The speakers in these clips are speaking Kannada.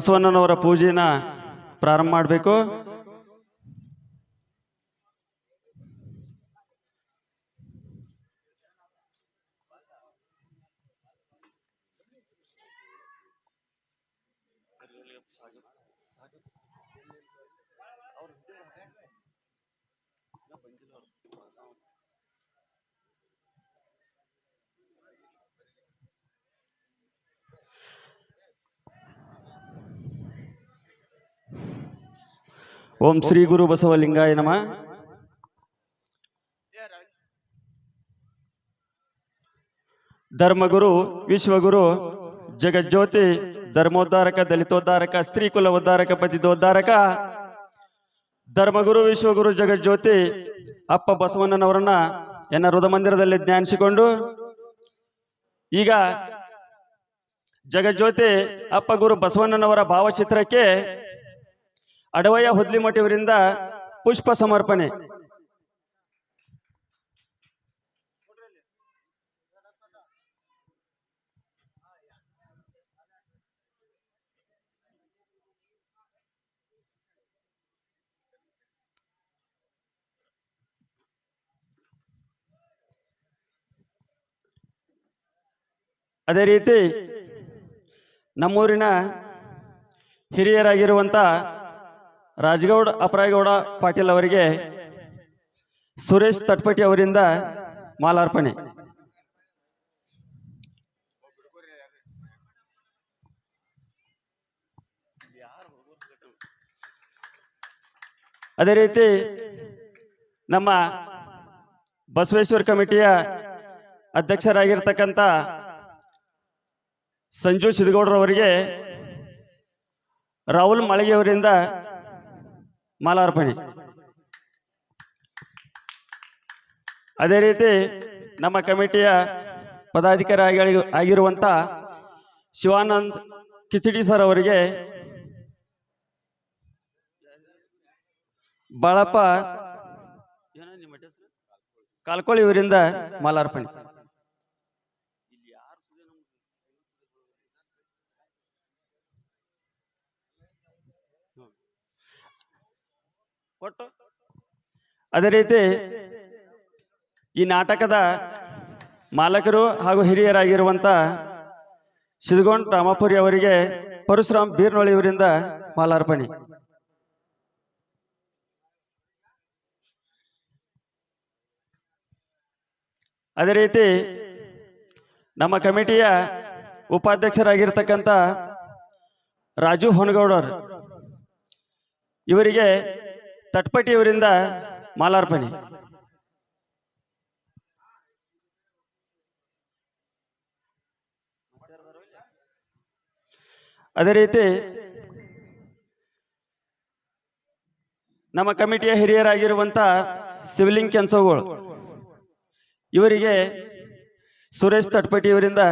ಬಸವಣ್ಣನವರ ಪೂಜೆನ ಪ್ರಾರಂಭ ಮಾಡಬೇಕು. ಓಂ ಶ್ರೀ ಗುರು ಬಸವಲಿಂಗಾಯ ನಮ. ಧರ್ಮಗುರು, ವಿಶ್ವಗುರು, ಜಗಜ್ಯೋತಿ, ಧರ್ಮೋದ್ಧಾರಕ, ದಲಿತೋದ್ಧಾರಕ ಸ್ತ್ರೀ ಕುಲ ಉದ್ಧಾರಕ ಪತಿದೋದ್ಧಾರಕ ಧರ್ಮಗುರು, ವಿಶ್ವಗುರು, ಜಗಜ್ಯೋತಿ, ಅಪ್ಪ ಬಸವಣ್ಣನವರನ್ನ ಎನ್ನ ಹೃದ ಮಂದಿರದಲ್ಲಿ ಜ್ಞಾನಿಸಿಕೊಂಡು ಈಗ ಜಗಜ್ಯೋತಿ, ಅಪ್ಪ ಗುರು ಬಸವಣ್ಣನವರ ಭಾವಚಿತ್ರಕ್ಕೆ ಅಡವಯ್ಯ ಹುದ್ಲಿಮಠಿಯವರಿಂದ ಪುಷ್ಪ ಸಮರ್ಪಣೆ. ಅದೇ ರೀತಿ ನಮ್ಮೂರಿನ ಹಿರಿಯರಾಗಿರುವಂಥ ರಾಜಗೌಡ, ಅಪರಾಯಗೌಡ ಪಾಟೀಲ್ ಅವರಿಗೆ ಸುರೇಶ್ ತಟ್ಪಟಿ ಅವರಿಂದ ಮಾಲಾರ್ಪಣೆ. ಅದೇ ರೀತಿ ನಮ್ಮ ಬಸವೇಶ್ವರ ಕಮಿಟಿಯ ಅಧ್ಯಕ್ಷರಾಗಿರ್ತಕ್ಕಂಥ ಸಂಜು ಸಿದ್ಗೌಡ್ರವರಿಗೆ ರಾಹುಲ್ ಮಾಳಿಗೆಯವರಿಂದ ಮಾಲಾರ್ಪಣೆ. ಅದೇ ರೀತಿ ನಮ್ಮ ಕಮಿಟಿಯ ಪದಾಧಿಕಾರಿ ಆಗಿ ಆಗಿರುವಂಥ ಶಿವಾನಂದ್ ಕಿಚಡಿ ಸರ್ ಅವರಿಗೆ ಬಾಳಪ್ಪ ಕಾಲ್ಕೋಳಿ ಇವರಿಂದ ಮಾಲಾರ್ಪಣೆ. ಒಟ್ಟು? ಅದೇ ರೀತಿ ಈ ನಾಟಕದ ಮಾಲಕರು ಹಾಗೂ ಹಿರಿಯರಾಗಿರುವಂಥ ಸಿದ್ಗೋಂಡ್ ರಾಮಪುರಿ ಅವರಿಗೆ ಪರಶುರಾಮ್ ಬೀರ್ನೊಳಿ ಇವರಿಂದ ಮಾಲಾರ್ಪಣೆ. ಅದೇ ರೀತಿ ನಮ್ಮ ಕಮಿಟಿಯ ಉಪಾಧ್ಯಕ್ಷರಾಗಿರ್ತಕ್ಕಂಥ ರಾಜು ಹೊನಗೌಡರ್ ಇವರಿಗೆ ತಟ್ಪಟಿ ಇವರಿಂದ ಮಾಲಾರ್ಪಣೆ. ಅದೇ ರೀತಿ ನಮ್ಮ ಕಮಿಟಿಯ ಹಿರಿಯರಾಗಿರುವಂಥ ಸಿವಿಲಿಂಗ್ ಕೆನ್ಸೋಗಳು ಇವರಿಗೆ ಸುರೇಶ್ ತಟ್ಪಟಿಯವರಿಂದ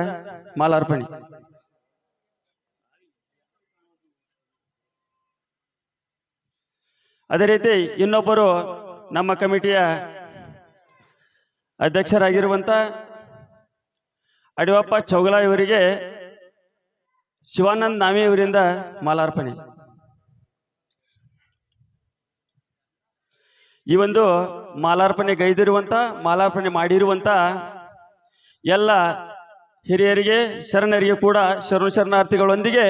ಮಾಲಾರ್ಪಣೆ. ಅದೇ ರೀತಿ ಇನ್ನೊಬ್ಬರು ನಮ್ಮ ಕಮಿಟಿಯ ಅಧ್ಯಕ್ಷರಾಗಿರುವಂಥ ಅಡಿವಪ್ಪ ಚೌಗಲ ಇವರಿಗೆ ಶಿವಾನಂದ್ ನಾಮಿ ಇವರಿಂದ ಮಾಲಾರ್ಪಣೆ. ಈ ಒಂದು ಮಾಲಾರ್ಪಣೆ ಗೈದಿರುವಂಥ ಮಾಲಾರ್ಪಣೆ ಮಾಡಿರುವಂಥ ಎಲ್ಲ ಹಿರಿಯರಿಗೆ, ಶರಣರಿಗೆ ಕೂಡ ಶರಣ ಶರಣಾರ್ಥಿಗಳೊಂದಿಗೆ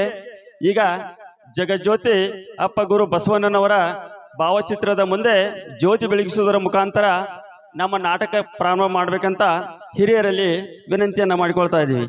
ಈಗ ಜಗಜ್ಯೋತಿ ಅಪ್ಪ ಗುರು ಬಸವಣ್ಣನವರ ಭಾವಚಿತ್ರದ ಮುಂದೆ ಜ್ಯೋತಿ ಬೆಳಗಿಸುವುದರ ಮುಖಾಂತರ ನಮ್ಮ ನಾಟಕ ಪ್ರಾರಂಭ ಮಾಡಬೇಕಂತ ಹಿರಿಯರಲ್ಲಿ ವಿನಂತಿಯನ್ನ ಮಾಡಿಕೊಳ್ತಾ ಇದ್ದೀವಿ.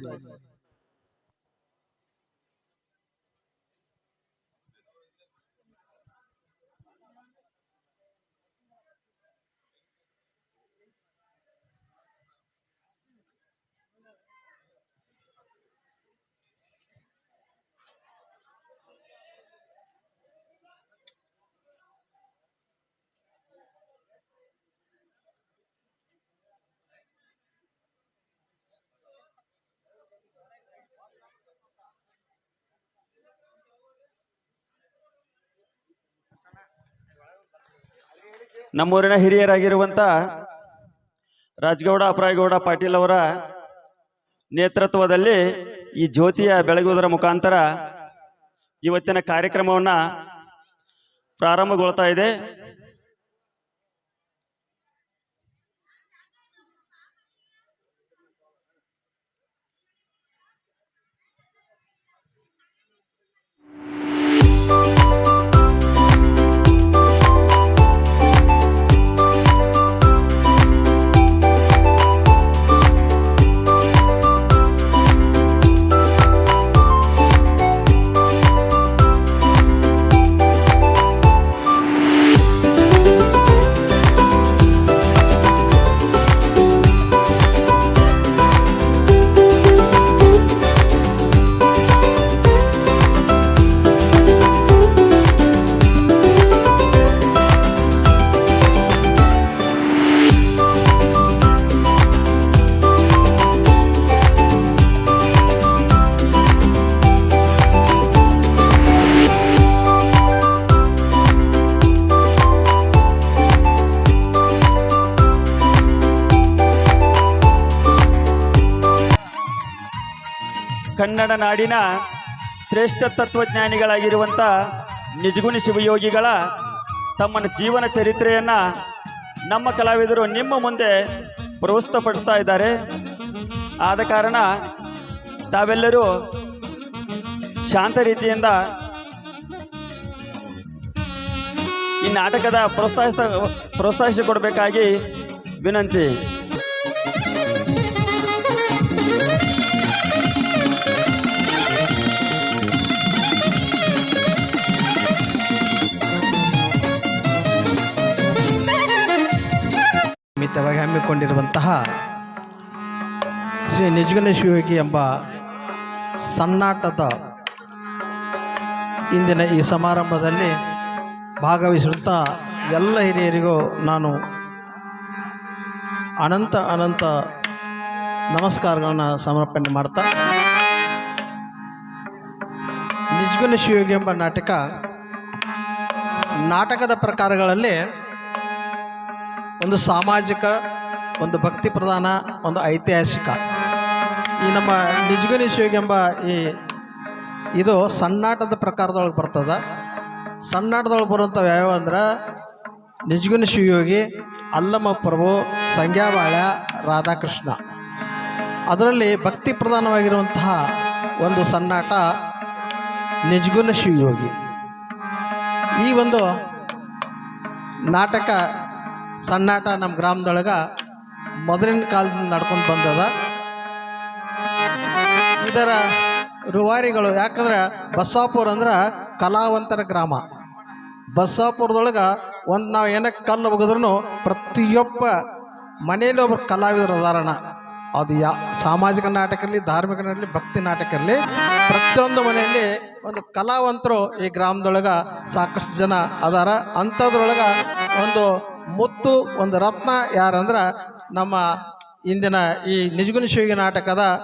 ನಮ್ಮೂರಿನ ಹಿರಿಯರಾಗಿರುವಂಥ ರಾಜಗೌಡ, ಅಪರಾಯಗೌಡ ಪಾಟೀಲ್ ಅವರ ನೇತೃತ್ವದಲ್ಲಿ ಈ ಜ್ಯೋತಿಯ ಬೆಳಗುವುದರ ಮುಖಾಂತರ ಇವತ್ತಿನ ಕಾರ್ಯಕ್ರಮವನ್ನು ಪ್ರಾರಂಭಗೊಳ್ತಾ ಇದೆ. ನಾಡಿನ ಶ್ರೇಷ್ಠ ತತ್ವಜ್ಞಾನಿಗಳಾಗಿರುವಂಥ ನಿಜಗುಣಿ ಶಿವಯೋಗಿಗಳ ತಮ್ಮ ಜೀವನ ಚರಿತ್ರೆಯನ್ನು ನಮ್ಮ ಕಲಾವಿದರು ನಿಮ್ಮ ಮುಂದೆ ಪ್ರಸ್ತುತಪಡಿಸ್ತಾ ಇದ್ದಾರೆ. ಆದ ಕಾರಣ ತಾವೆಲ್ಲರೂ ಶಾಂತ ರೀತಿಯಿಂದ ಈ ನಾಟಕದ ಪ್ರೋತ್ಸಾಹಿಸ ಪ್ರೋತ್ಸಾಹಿಸಿಕೊಡಬೇಕಾಗಿ ವಿನಂತಿ. ನಿಮಿತ್ತವಾಗಿ ಶ್ರೀ ಶ್ರೀ ನಿಜಗಣೇಶ್ವಯೋಗಿ ಎಂಬ ಸನ್ನಾಟದ ಇಂದಿನ ಈ ಸಮಾರಂಭದಲ್ಲಿ ಭಾಗವಹಿಸಿರುವಂಥ ಎಲ್ಲ ಹಿರಿಯರಿಗೂ ನಾನು ಅನಂತ ಅನಂತ ನಮಸ್ಕಾರಗಳನ್ನು ಸಮರ್ಪಣೆ ಮಾಡ್ತಾ ನಿಜಗುಣ ಶಿವಯೋಗಿ ಎಂಬ ನಾಟಕ ನಾಟಕದ ಪ್ರಕಾರಗಳಲ್ಲಿ ಒಂದು ಸಾಮಾಜಿಕ ಒಂದು ಭಕ್ತಿ ಪ್ರಧಾನ, ಒಂದು ಐತಿಹಾಸಿಕ. ಈ ನಮ್ಮ ನಿಜಗುಣಿ ಎಂಬ ಈ, ಇದು ಸಣ್ಣಾಟದ ಪ್ರಕಾರದೊಳಗೆ ಬರ್ತದೆ. ಸಣ್ಣಾಟದೊಳಗೆ ಬರುವಂಥವು ಯಾವ್ಯಾವ ಅಂದ್ರೆ ನಿಜಗುನ ಶಿವಯೋಗಿ ಅಲ್ಲಮ್ಮ ಪ್ರಭು ಸಂಗ್ಯಾಬಾಳ್ಯ ರಾಧಾಕೃಷ್ಣ. ಅದರಲ್ಲಿ ಭಕ್ತಿ ಪ್ರಧಾನವಾಗಿರುವಂತಹ ಒಂದು ಸಣ್ಣಾಟ ನಿಜಗುಣ ಶಿವಯೋಗಿ ಈ ಒಂದು ನಾಟಕ ಸಣ್ಣಾಟ ನಮ್ಮ ಗ್ರಾಮದೊಳಗೆ ಮೊದಲಿನ ಕಾಲದಿಂದ ನಡ್ಕೊಂಡು ಬಂದದ. ಇದರ ರುವಾರಿಗಳು ಯಾಕಂದ್ರೆ ಬಸ್ಸಾಪುರ ಅಂದ್ರೆ ಕಲಾವಂತರ ಗ್ರಾಮ. ಬಸ್ಸಾಪುರದೊಳಗೆ ಒಂದು ನಾವು ಏನಕ್ಕೆ ಕಲ್ಲು ಒಗೆದ್ರೂ ಪ್ರತಿಯೊಬ್ಬ ಮನೆಯಲ್ಲಿ ಒಬ್ಬರು ಕಲಾವಿದರು ಅದಾರಣ ಅದು ಯಾ, ಸಾಮಾಜಿಕ ನಾಟಕ ಇರಲಿ, ಧಾರ್ಮಿಕ ಇರಲಿ, ಭಕ್ತಿ ನಾಟಕ ಇರಲಿ, ಪ್ರತಿಯೊಂದು ಮನೆಯಲ್ಲಿ ಒಂದು ಕಲಾವಂತರು ಈ ಗ್ರಾಮದೊಳಗೆ ಸಾಕಷ್ಟು ಜನ ಅದಾರ. ಅಂಥದ್ರೊಳಗೆ ಒಂದು ಮುತ್ತು, ಒಂದು ರತ್ನ ಯಾರಂದ್ರೆ ನಮ್ಮ ಇಂದಿನ ಈ ನಿಜಗುಣ ಶಿವಿಗೆ ನಾಟಕದ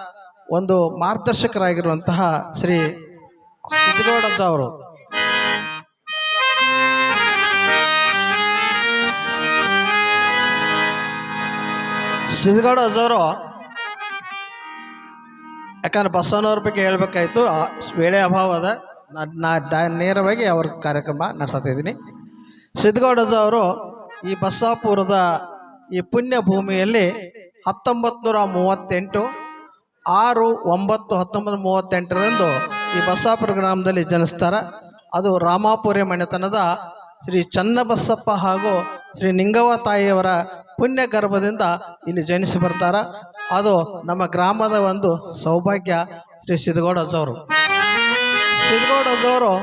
ಒಂದು ಮಾರ್ಗದರ್ಶಕರಾಗಿರುವಂತಹ ಶ್ರೀ ಸಿದ್ದಗೌಡಜ್ಜ ಅವರು. ಸಿದ್ದಗೌಡ ಅಜ್ಜವರು ಯಾಕಂದ್ರೆ ಬಸವನವ್ರ ಬಗ್ಗೆ ಹೇಳಬೇಕಾಯ್ತು ವೇಳೆ ಅಭಾವ ಅದ ನಾ- ನೇರವಾಗಿ ಅವ್ರ ಕಾರ್ಯಕ್ರಮ ನಡೆಸ್ತಾ ಇದ್ದೀನಿ. ಅಜ್ಜ ಅವರು ಈ ಬಸ್ಸಾಪುರದ ಈ ಪುಣ್ಯ ಭೂಮಿಯಲ್ಲಿ ಹತ್ತೊಂಬತ್ತು ನೂರ ಮೂವತ್ತೆಂಟು, ಆರು, ಒಂಬತ್ತು ಹತ್ತೊಂಬತ್ತು ಮೂವತ್ತೆಂಟರಂದು ಈ ಬಸ್ಸಾಪುರ ಗ್ರಾಮದಲ್ಲಿ ಜನಿಸ್ತಾರೆ. ಅದು ರಾಮಾಪುರಿ ಮನೆತನದ ಶ್ರೀ ಚನ್ನಬಸಪ್ಪ ಹಾಗೂ ಶ್ರೀ ನಿಂಗವ್ವ ತಾಯಿಯವರ ಪುಣ್ಯ ಗರ್ಭದಿಂದ ಇಲ್ಲಿ ಜನಿಸಿ ಬರ್ತಾರ. ಅದು ನಮ್ಮ ಗ್ರಾಮದ ಒಂದು ಸೌಭಾಗ್ಯ ಶ್ರೀ ಸಿದ್ದಗೌಡಜ್ಜವರು ಸಿದ್ದಗೌಡಜ್ಜವರು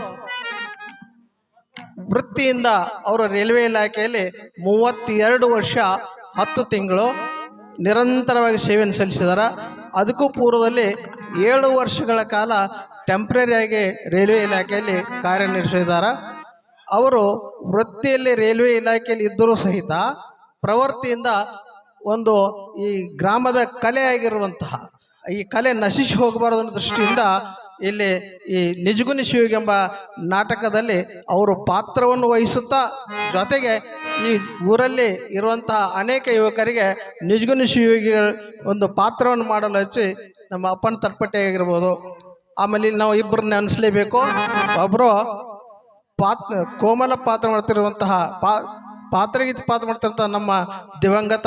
ವೃತ್ತಿಯಿಂದ ಅವರು ರೈಲ್ವೆ ಇಲಾಖೆಯಲ್ಲಿ ಮೂವತ್ತೆರಡು ವರ್ಷ ಹತ್ತು ತಿಂಗಳು ನಿರಂತರವಾಗಿ ಸೇವೆಯನ್ನು ಸಲ್ಲಿಸಿದಾರ ಅದಕ್ಕೂ ಪೂರ್ವದಲ್ಲಿ ಏಳು ವರ್ಷಗಳ ಕಾಲ ಟೆಂಪ್ರರಿಯಾಗಿ ರೈಲ್ವೆ ಇಲಾಖೆಯಲ್ಲಿ ಕಾರ್ಯನಿರ್ವಹಿಸಿದ್ದಾರೆ. ಅವರು ವೃತ್ತಿಯಲ್ಲಿ ರೈಲ್ವೆ ಇಲಾಖೆಯಲ್ಲಿ ಇದ್ದರೂ ಸಹಿತ ಪ್ರವೃತ್ತಿಯಿಂದ ಒಂದು ಈ ಗ್ರಾಮದ ಕಲೆಯಾಗಿರುವಂತಹ ಈ ಕಲೆ ನಶಿಸಿ ಹೋಗಬಾರದು ಅನ್ನೋ ದೃಷ್ಟಿಯಿಂದ ಇಲ್ಲಿ ಈ ನಿಜಗುನಿ ಶಿವಗೆಂಬ ನಾಟಕದಲ್ಲಿ ಅವರು ಪಾತ್ರವನ್ನು ವಹಿಸುತ್ತಾ ಜೊತೆಗೆ ಈ ಊರಲ್ಲಿ ಇರುವಂತಹ ಅನೇಕ ಯುವಕರಿಗೆ ನಿಜಗುಣಿ ಶಿವಗೆ ಒಂದು ಪಾತ್ರವನ್ನು ಮಾಡಲು ಹಚ್ಚಿ ನಮ್ಮ ಅಪ್ಪನ ತರ್ಪಟ್ಟೆಯಾಗಿರ್ಬೋದು ಆಮೇಲೆ ಇಲ್ಲಿ ನಾವು ಇಬ್ಬರು ನೆನೆಸ್ಲೇಬೇಕು. ಒಬ್ಬರು ಪಾತ್, ಕೋಮಲ ಪಾತ್ರ ಮಾಡ್ತಿರುವಂತಹ ಪಾ, ಪಾತ್ರಗೀತೆ ಪಾತ್ರ ಮಾಡ್ತಿರುವಂತಹ ನಮ್ಮ ದಿವಂಗತ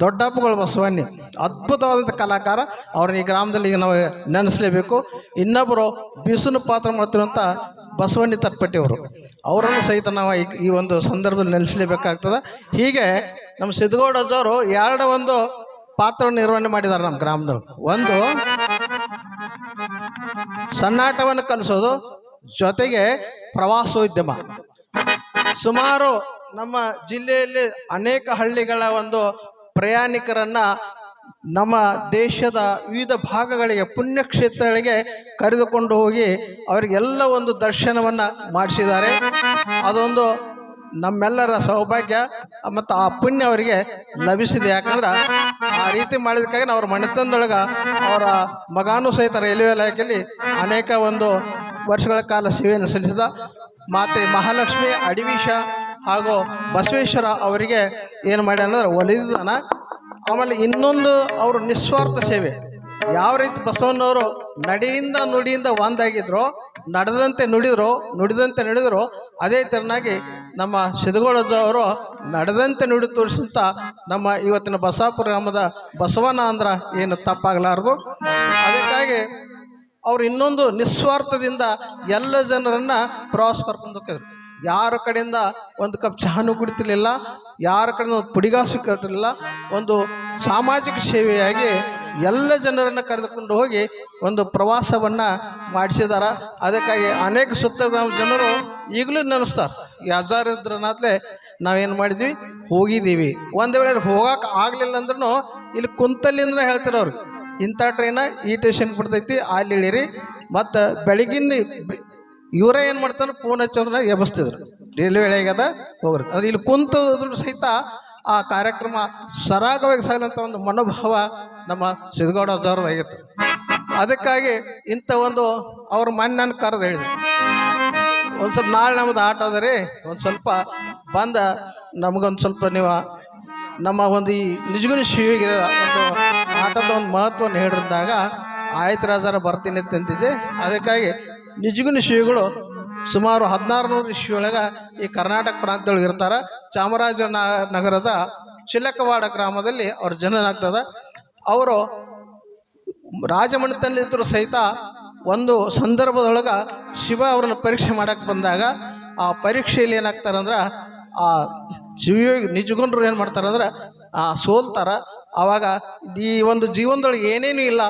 ದೊಡ್ಡಪ್ಪಗಳು ಬಸವಣ್ಣಿ. ಅದ್ಭುತವಾದಂಥ ಕಲಾಕಾರ. ಅವ್ರನ್ನ ಈ ಗ್ರಾಮದಲ್ಲಿ ಈಗ ನಾವು ನೆನೆಸ್ಲೇಬೇಕು. ಇನ್ನೊಬ್ಬರು ಬಿಸುನು ಪಾತ್ರ ಮಾಡ್ತಿರುವಂಥ ಬಸವಣ್ಣಿ ತರ್ಪಟ್ಟಿಯವರು ಅವರನ್ನು ಸಹಿತ ನಾವು ಈ ಒಂದು ಸಂದರ್ಭದಲ್ಲಿ ನೆಲೆಸಲೇಬೇಕಾಗ್ತದೆ. ಹೀಗೆ ನಮ್ಮ ಸಿದ್ದಗೌಡಜ್ಜವರು ಎರಡು ಒಂದು ಪಾತ್ರ ನಿರ್ವಹಣೆ ಮಾಡಿದ್ದಾರೆ ನಮ್ಮ ಗ್ರಾಮದವರು. ಒಂದು ಸನ್ನಾಟವನ್ನು ಕಲಿಸೋದು, ಜೊತೆಗೆ ಪ್ರವಾಸೋದ್ಯಮ. ಸುಮಾರು ನಮ್ಮ ಜಿಲ್ಲೆಯಲ್ಲಿ ಅನೇಕ ಹಳ್ಳಿಗಳ ಒಂದು ಪ್ರಯಾಣಿಕರನ್ನ ನಮ್ಮ ದೇಶದ ವಿವಿಧ ಭಾಗಗಳಿಗೆ, ಪುಣ್ಯಕ್ಷೇತ್ರಗಳಿಗೆ ಕರೆದುಕೊಂಡು ಹೋಗಿ ಅವರಿಗೆಲ್ಲ ಒಂದು ದರ್ಶನವನ್ನ ಮಾಡಿಸಿದ್ದಾರೆ. ಅದೊಂದು ನಮ್ಮೆಲ್ಲರ ಸೌಭಾಗ್ಯ. ಮತ್ತು ಆ ಪುಣ್ಯ ಅವರಿಗೆ ಲಭಿಸಿದೆ. ಯಾಕಂದ್ರೆ ಆ ರೀತಿ ಮಾಡಿದಕ್ಕಾಗಿ ಅವ್ರ ಮನೆತನದೊಳಗ ಅವರ ಮಗಾನು ಸಹಿತ ರೈಲ್ವೆ ಇಲಾಖೆಯಲ್ಲಿ ಅನೇಕ ಒಂದು ವರ್ಷಗಳ ಕಾಲ ಸೇವೆಯನ್ನು ಸಲ್ಲಿಸಿದ ಮಾತೆ ಮಹಾಲಕ್ಷ್ಮಿ ಅಡಿವೀಶ ಹಾಗೂ ಬಸವೇಶ್ವರ ಅವರಿಗೆ ಏನು ಮಾಡ್ಯಾನಂದ್ರೆ ಒಲಿದಾನ ಆಮೇಲೆ ಇನ್ನೊಂದು ಅವ್ರ ನಿಸ್ವಾರ್ಥ ಸೇವೆ. ಯಾವ ರೀತಿ ಬಸವಣ್ಣವರು ನಡೆಯಿಂದ ನುಡಿಯಿಂದ ಒಂದಾಗಿದ್ರು, ನಡೆದಂತೆ ನುಡಿದ್ರು, ನುಡಿದಂತೆ ನಡೆದ್ರು, ಅದೇ ತೆರನಾಗಿ ನಮ್ಮ ಅವರು ನಡೆದಂತೆ ನುಡಿ ತೋರಿಸಂತ ನಮ್ಮ ಇವತ್ತಿನ ಬಸಾಪುರ ಗ್ರಾಮದ ಬಸವನ ಅಂದ್ರ ಏನು ತಪ್ಪಾಗಲಾರದು. ಅದಕ್ಕಾಗಿ ಅವ್ರು ಇನ್ನೊಂದು ನಿಸ್ವಾರ್ಥದಿಂದ ಎಲ್ಲ ಜನರನ್ನ ಪ್ರವಾಸ ಕರ್ಕೊಂಡು ಹೋಗಿದ್ರು ಯಾರ ಕಡೆಯಿಂದ ಒಂದು ಕಪ್ ಚಹಾನು ಕುಡಿತಿರ್ಲಿಲ್ಲ, ಯಾರ ಕಡೆಯಿಂದ ಒಂದು ಪುಡಿಗಾಸು ಕೇಳ್ತಿರ್ಲಿಲ್ಲ ಒಂದು ಸಾಮಾಜಿಕ ಸೇವೆಯಾಗಿ ಎಲ್ಲ ಜನರನ್ನು ಕರೆದುಕೊಂಡು ಹೋಗಿ ಒಂದು ಪ್ರವಾಸವನ್ನು ಮಾಡಿಸಿದ್ದಾರೆ ಅದಕ್ಕಾಗಿ ಅನೇಕ ಸುತ್ತ ಜನರು ಈಗಲೂ ನೆನೆಸ್ತಾರೆ. ಇದ್ರನಾತ್ಲೆ ನಾವೇನು ಮಾಡಿದ್ವಿ? ಹೋಗಿದ್ದೀವಿ ಒಂದು ವೇಳೆ ಹೋಗಕ್ಕೆ ಆಗಲಿಲ್ಲ ಅಂದ್ರೂ ಇಲ್ಲಿ ಕುಂತಲ್ಲಿಂದ ಹೇಳ್ತಾರೆ ಅವ್ರಿಗೆ ಇಂಥ ಟ್ರೈನ ಈ ಟೇಷನ್ ಬಿಡ್ತೈತಿ ಅಲ್ಲಿ ಇಳಿರಿ. ಮತ್ತು ಬೆಳಗಿನ ಇವರೇ ಏನು ಮಾಡ್ತಾರೆ? ಫೋನ್ ಹಚ್ಚೋರನ್ನ ಎಬ್ಬಿಸ್ತಿದ್ರು. ರೈಲ್ವೆ ಆಗ್ಯದ? ಹೋಗ್ರಿ. ಅಂದ್ರೆ ಇಲ್ಲಿ ಕುಂತದ್ರು ಸಹಿತ ಆ ಕಾರ್ಯಕ್ರಮ ಸರಾಗವಾಗಿ ಸಾಗಿದಂತ ಒಂದು ಮನೋಭಾವ ನಮ್ಮ ಸಿದ್ದಗೌಡ ಆಗಿತ್ತು. ಅದಕ್ಕಾಗಿ ಇಂಥ ಒಂದು ಅವ್ರ ಮನೆ ನಾನು ಕರೆದು ಹೇಳಿದ್ರು. ಒಂದು ಸ್ವಲ್ಪ ನಾಳೆ ನಮ್ದು ಆಟ ಅದ ರೀ. ಒಂದು ಸ್ವಲ್ಪ ಬಂದ ನಮಗೊಂದು ಸ್ವಲ್ಪ ನೀವು ನಮ್ಮ ಒಂದು ಈ ನಿಜಗುಣ ಶಿವಿಗೆ ಒಂದು ಆಟದ ಒಂದು ಮಹತ್ವವನ್ನು ಹೇಳಿದಾಗ ಆಯ್ತು ರಾಜರ ಬರ್ತೀನಿ ತಂದಿದ್ದೆ ಅದಕ್ಕಾಗಿ ನಿಜಗುಣ ಶಿವಿಗಳು ಸುಮಾರು ಹದಿನಾರು ನೂರು ಇಶ್ಯೊಳಗೆ ಈ ಕರ್ನಾಟಕ ಪ್ರಾಂತ್ಯದೊಳಗೆ ಇರ್ತಾರೆ. ಚಾಮರಾಜ ನಗರದ ಚಿಲಕವಾಡ ಗ್ರಾಮದಲ್ಲಿ ಅವ್ರ ಜನನಾಗ್ತದ. ಅವರು ರಾಜಮನೆತನಲ್ಲಿದ್ದರೂ ಸಹಿತ ಒಂದು ಸಂದರ್ಭದೊಳಗೆ ಶಿವ ಅವ್ರನ್ನ ಪರೀಕ್ಷೆ ಮಾಡಕ್ಕೆ ಬಂದಾಗ ಆ ಪರೀಕ್ಷೆಯಲ್ಲಿ ಏನಾಗ್ತಾರೆ ಅಂದ್ರೆ ಆ ಶಿವಯೋಗಿ ನಿಜಗೊಂಡ್ರು ಏನು ಮಾಡ್ತಾರೆ ಆ ಸೋಲ್ತಾರ. ಆವಾಗ ಈ ಒಂದು ಜೀವನದೊಳಗೆ ಏನೇನು ಇಲ್ಲ.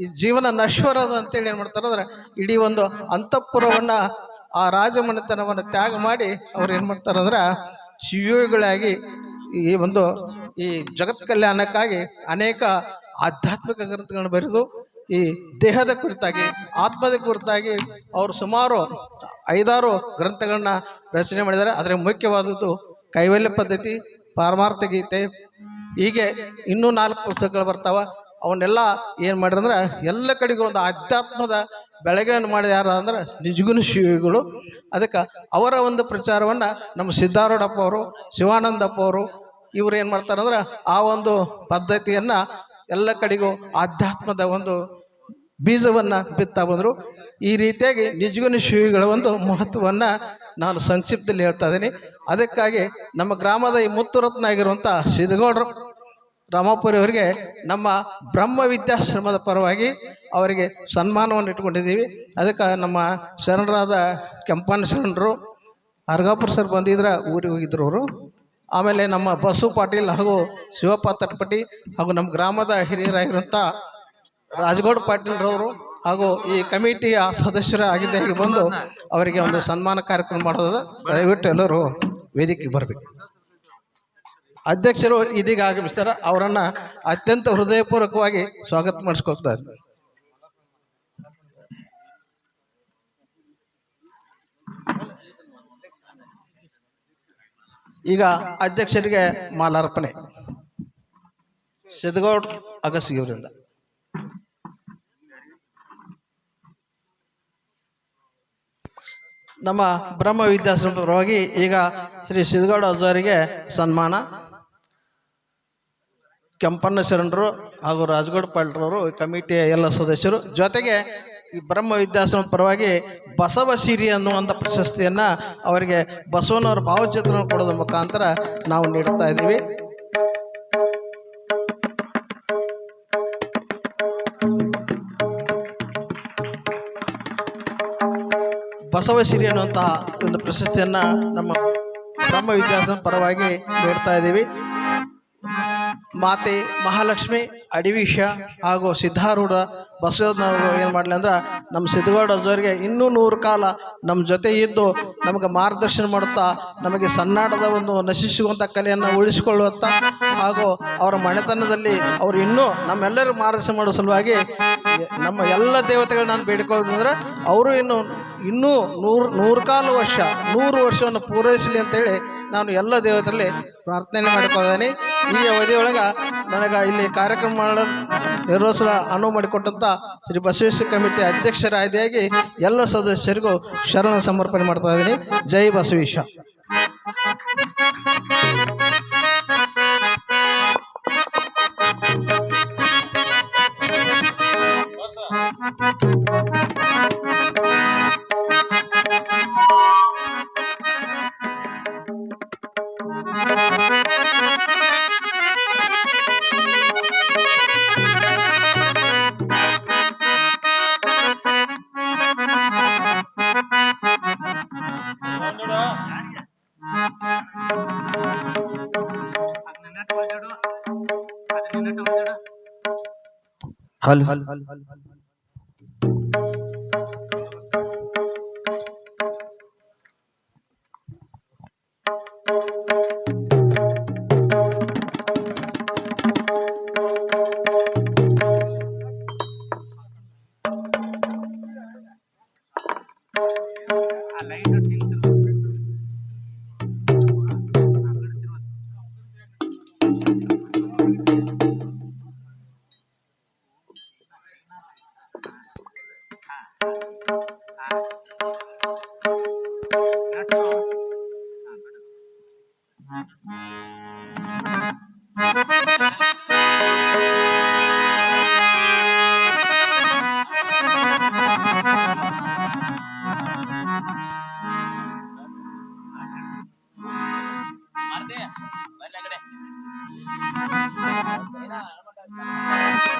ಈ ಜೀವನ ನಶ್ವರದ ಅಂತೇಳಿ ಏನು ಮಾಡ್ತಾರೆ ಅಂದ್ರೆ ಇಡೀ ಒಂದು ಅಂತಃಪುರವನ್ನು ಆ ರಾಜಮನೆತನವನ್ನು ತ್ಯಾಗ ಮಾಡಿ ಅವ್ರು ಏನು ಮಾಡ್ತಾರೆ ಅಂದ್ರೆ ಶಿವಯೋಗಿಗಳಾಗಿ ಈ ಒಂದು ಈ ಜಗತ್ ಕಲ್ಯಾಣಕ್ಕಾಗಿ ಅನೇಕ ಆಧ್ಯಾತ್ಮಿಕ ಗ್ರಂಥಗಳನ್ನು ಬರೆದು ಈ ದೇಹದ ಕುರಿತಾಗಿ, ಆತ್ಮದ ಕುರಿತಾಗಿ ಅವರು ಸುಮಾರು ಐದಾರು ಗ್ರಂಥಗಳನ್ನ ರಚನೆ ಮಾಡಿದ್ದಾರೆ. ಅದರ ಮುಖ್ಯವಾದದ್ದು ಕೈವಲ್ಯ ಪದ್ಧತಿ, ಪಾರಮಾರ್ಥ ಗೀತೆ, ಹೀಗೆ ಇನ್ನೂ ನಾಲ್ಕು ಪುಸ್ತಕಗಳು ಬರ್ತಾವ. ಅವನ್ನೆಲ್ಲ ಏನು ಮಾಡ್ರಂದ್ರೆ ಎಲ್ಲ ಕಡೆಗೂ ಒಂದು ಆಧ್ಯಾತ್ಮದ ಬೆಳಗ್ಗೆಯನ್ನು ಮಾಡಿದ ಯಾರು ಅಂದ್ರೆ ನಿಜಗುಣ ಶಿವಿಗಳು ಅದಕ್ಕೆ ಅವರ ಒಂದು ಪ್ರಚಾರವನ್ನು ನಮ್ಮ ಸಿದ್ಧಾರೂಢಪ್ಪ ಅವರು, ಶಿವಾನಂದಪ್ಪ ಅವರು ಇವ್ರು ಏನು ಮಾಡ್ತಾರಂದ್ರೆ ಆ ಒಂದು ಪದ್ಧತಿಯನ್ನು ಎಲ್ಲ ಕಡೆಗೂ ಆಧ್ಯಾತ್ಮದ ಒಂದು ಬೀಜವನ್ನು ಬಿತ್ತಾ ಬಂದರು. ಈ ರೀತಿಯಾಗಿ ನಿಜಗುನ ಶಿವಿಗಳ ಒಂದು ಮಹತ್ವವನ್ನು ನಾನು ಸಂಕ್ಷಿಪ್ತದಲ್ಲಿ ಹೇಳ್ತಾ ಇದ್ದೀನಿ. ಅದಕ್ಕಾಗಿ ನಮ್ಮ ಗ್ರಾಮದ ಈ ಮುತ್ತುರತ್ನ ಆಗಿರುವಂಥ ಸಿದ್ದಗೌಡರು ರಾಮಪುರಿ ಅವರಿಗೆ ನಮ್ಮ ಬ್ರಹ್ಮ ವಿದ್ಯಾಶ್ರಮದ ಪರವಾಗಿ ಅವರಿಗೆ ಸನ್ಮಾನವನ್ನು ಇಟ್ಕೊಂಡಿದ್ದೀವಿ ಅದಕ್ಕೆ ನಮ್ಮ ಶರಣರಾದ ಕೆಂಪನ ಶರಣರು, ಅರ್ಗಾಪುರ ಸರ್ ಬಂದಿದ್ರೆ, ಊರಿಗೆ ಹೋಗಿದ್ರು ಅವರು. ಆಮೇಲೆ ನಮ್ಮ ಬಸು ಪಾಟೀಲ್ ಹಾಗೂ ಶಿವಪ್ಪ ತಟ್ಪಟಿ ಹಾಗೂ ನಮ್ಮ ಗ್ರಾಮದ ಹಿರಿಯರಾಗಿರುವಂಥ ರಾಜಗೌಡ ಪಾಟೀಲ್ರವರು ಹಾಗೂ ಈ ಕಮಿಟಿಯ ಸದಸ್ಯರ ಆಗಿದ್ದಾಗಿ ಬಂದು ಅವರಿಗೆ ಒಂದು ಸನ್ಮಾನ ಕಾರ್ಯಕ್ರಮ ಮಾಡೋದು. ದಯವಿಟ್ಟು ಎಲ್ಲರೂ ವೇದಿಕೆಗೆ ಬರಬೇಕು. ಅಧ್ಯಕ್ಷರು ಇದೀಗ ಆಗಮಿಸ್ತಾರ. ಅವರನ್ನ ಅತ್ಯಂತ ಹೃದಯಪೂರ್ವಕವಾಗಿ ಸ್ವಾಗತ ಮಾಡಿಸ್ಕೊಳ್ತಾ ಇದ್ದಾರೆ ಈಗ ಅಧ್ಯಕ್ಷರಿಗೆ ಮಾಲಾರ್ಪಣೆ. ಸಿದ್ದಗೌಡ್ ಅಗಸಿಯವರಿಂದ. ನಮ್ಮ ಬ್ರಹ್ಮ ವಿದ್ಯಾಶ್ರಮ ಈಗ ಶ್ರೀ ಸಿದ್ದಗೌಡ ಅಜ್ಜವರಿಗೆ ಸನ್ಮಾನ. ಕೆಂಪಣ್ಣ ಶರಣರು ಹಾಗೂ ರಾಜಗೌಡ ಪಾಲ್ರವರು ಕಮಿಟಿಯ ಎಲ್ಲ ಸದಸ್ಯರು. ಜೊತೆಗೆ ಈ ಬ್ರಹ್ಮ ವಿದ್ಯಾಸನ ಪರವಾಗಿ ಬಸವ ಸಿರಿ ಅನ್ನುವಂಥ ಪ್ರಶಸ್ತಿಯನ್ನು ಅವರಿಗೆ ಬಸವನವರ ಭಾವಚಿತ್ರವನ್ನು ಕೊಡೋದ್ರ ಮುಖಾಂತರ ನಾವು ನೀಡ್ತಾ ಇದ್ದೀವಿ. ಬಸವ ಸಿರಿ ಅನ್ನುವಂತಹ ಒಂದು ಪ್ರಶಸ್ತಿಯನ್ನು ನಮ್ಮ ಬ್ರಹ್ಮ ವಿದ್ಯಾಸನ ಪರವಾಗಿ ನೀಡ್ತಾ ಇದ್ದೀವಿ. ಮಾತೆ ಮಹಾಲಕ್ಷ್ಮಿ ಅಡಿವಿಷ ಹಾಗೂ ಸಿದ್ಧಾರೂಢ ಬಸವನವರು ಏನು ಮಾಡಲಿ ಅಂದ್ರೆ ನಮ್ಮ ಸಿದ್ಧಗೌಡ ಅಜ್ಜವರಿಗೆ ಇನ್ನೂ ನೂರು ಕಾಲ ನಮ್ಮ ಜೊತೆ ಇದ್ದು ನಮಗೆ ಮಾರ್ಗದರ್ಶನ ಮಾಡುತ್ತಾ, ನಮಗೆ ಸನ್ನಾಟದ ಒಂದು ನಶಿಸುವಂಥ ಕಲೆಯನ್ನು ಉಳಿಸಿಕೊಳ್ಳುವಂಥ ಹಾಗೂ ಅವರ ಮನೆತನದಲ್ಲಿ ಅವರು ಇನ್ನೂ ನಮ್ಮೆಲ್ಲರೂ ಮಾರ್ಗದರ್ಶನ ಮಾಡೋ ಸಲುವಾಗಿ ನಮ್ಮ ಎಲ್ಲ ದೇವತೆಗಳು ನಾನು ಬೇಡಿಕೊಳ್ಳೋದಂದ್ರೆ ಅವರು ಇನ್ನು, ಇನ್ನೂ ನೂರು ನೂರು ಕಾಲು ವರ್ಷ, ನೂರು ವರ್ಷವನ್ನು ಪೂರೈಸಲಿ ಅಂತೇಳಿ ನಾನು ಎಲ್ಲ ದೇವತೆಯಲ್ಲಿ ಪ್ರಾರ್ಥನೆ ಮಾಡಿಕೊಂಡಿದ್ದೀನಿ ಈ ಅವಧಿಯೊಳಗೆ ನನಗೆ ಇಲ್ಲಿ ಕಾರ್ಯಕ್ರಮ ಮಾಡಲು ನಿರ್ವಹಿಸಲು ಅನುವು ಮಾಡಿಕೊಟ್ಟಂಥ ಶ್ರೀ ಬಸವೇಶ್ವರ ಕಮಿಟಿ ಅಧ್ಯಕ್ಷರಾದಿಯಾಗಿ ಎಲ್ಲ ಸದಸ್ಯರಿಗೂ ಶರಣ ಸಮರ್ಪಣೆ ಮಾಡ್ತಾ ಇದ್ದೀನಿ ಜೈ ಬಸವೇಶ هل